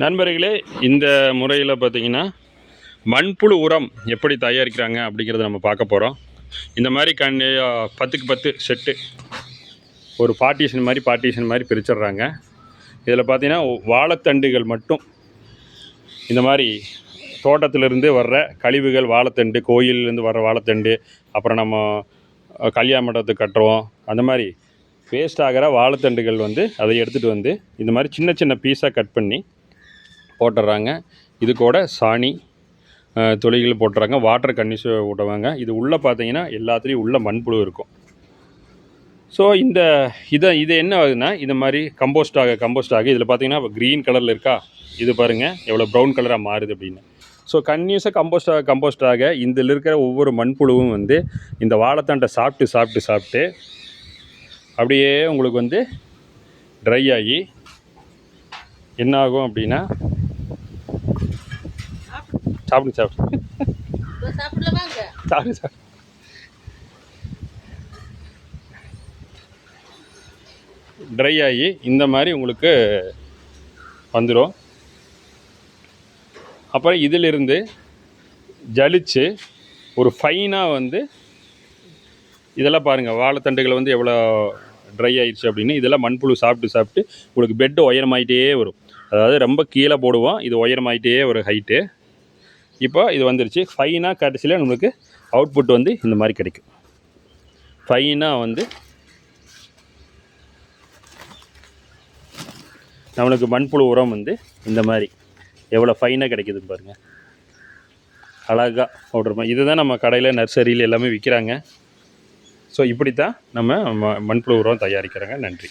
நண்பர்களே இந்த முறையில் பார்த்தீங்கன்னா மண்புழு உரம் எப்படி தயாரிக்கிறாங்க அப்படிங்கிறத நம்ம பார்க்க போகிறோம் இந்த மாதிரி கண் பத்துக்கு பத்து செட்டு ஒரு பார்ட்டிஷன் மாதிரி பார்ட்டிஷன் மாதிரி பிரிச்சிடுறாங்க. இதில் பார்த்தீங்கன்னா வாழைத்தண்டுகள் மட்டும் இந்த மாதிரி தோட்டத்திலிருந்து வர்ற கழிவுகள் வாழைத்தண்டு கோயிலிருந்து வர்ற வாழைத்தண்டு அப்புறம் நம்ம கல்யாண மண்டபத்துக்கு கட்டுறோம். அந்த மாதிரி வேஸ்ட் ஆகிற வாழைத்தண்டுகள் வந்து அதை எடுத்துகிட்டு வந்து இந்த மாதிரி சின்ன சின்ன பீஸாக கட் பண்ணி போட்டுடுறாங்க இது கூட சாணி அஹ், துளிகள் போட்டுறாங்க. வாட்டர் கன்னிஸ் விடுவாங்க இது உள்ளே பார்த்தீங்கன்னா எல்லாத்துலேயும் உள்ள மண்புழு இருக்கும். ஸோ இந்த இதை இது என்ன ஆகுதுன்னா இந்த மாதிரி கம்போஸ்ட் ஆக கம்போஸ்ட் ஆக இதில் பார்த்தீங்கன்னா க்ரீன் கலரில் இருக்கா? இது பாருங்கள் எவ்வளோ ப்ரௌன் கலராக மாறுது அப்படின்னு. ஸோ கன்யூஸாக கம்போஸ்ட் ஆக கம்போஸ்ட் ஆக இதில் இருக்கிற ஒவ்வொரு மண்புழுவும் வந்து இந்த வாழைத்தாண்டை சாப்பிட்டு சாப்பிட்டு சாப்பிட்டு அப்படியே உங்களுக்கு வந்து ட்ரை ஆகி என்ன ஆகும் அப்படின்னா சாப்பிடு சாப்பிடு. இதோ சாப்பிடல வாங்க சாப்பிடு சாப்பிடு. ட்ரை ஆகி இந்த மாதிரி உங்களுக்கு வந்துடும் அப்புறம் இதிலிருந்து ஜலிச்சு ஒரு ஃபைனாக வந்து இதெல்லாம் பாருங்கள் வாழைத்தண்டுகள் வந்து எவ்வளோ ட்ரை ஆயிடுச்சு அப்படின்னு. இதெல்லாம் மண்புழு சாப்பிட்டு சாப்பிட்டு உங்களுக்கு பெட்டு உயரமாயிட்டே வரும். அதாவது ரொம்ப கீழே போடுவோம் இது உயரமாயிட்டே ஒரு ஹைட்டு இப்போ இது வந்துருச்சு. ஃபைனாக கடைசியில் நம்மளுக்கு அவுட்புட் வந்து இந்த மாதிரி கிடைக்கும். ஃபைனாக வந்து நம்மளுக்கு மண்புழு உரம் வந்து இந்த மாதிரி. எவ்வளோ ஃபைனாக கிடைக்குதுன்னு பாருங்கள் அழகாக பவுடர் இதுதான் நம்ம கடையில் நர்சரியில் எல்லாமே விற்கிறாங்க ஸோ இப்படி தான் நம்ம ம- மண்புழு உரம் தயாரிக்கிறாங்க. நன்றி.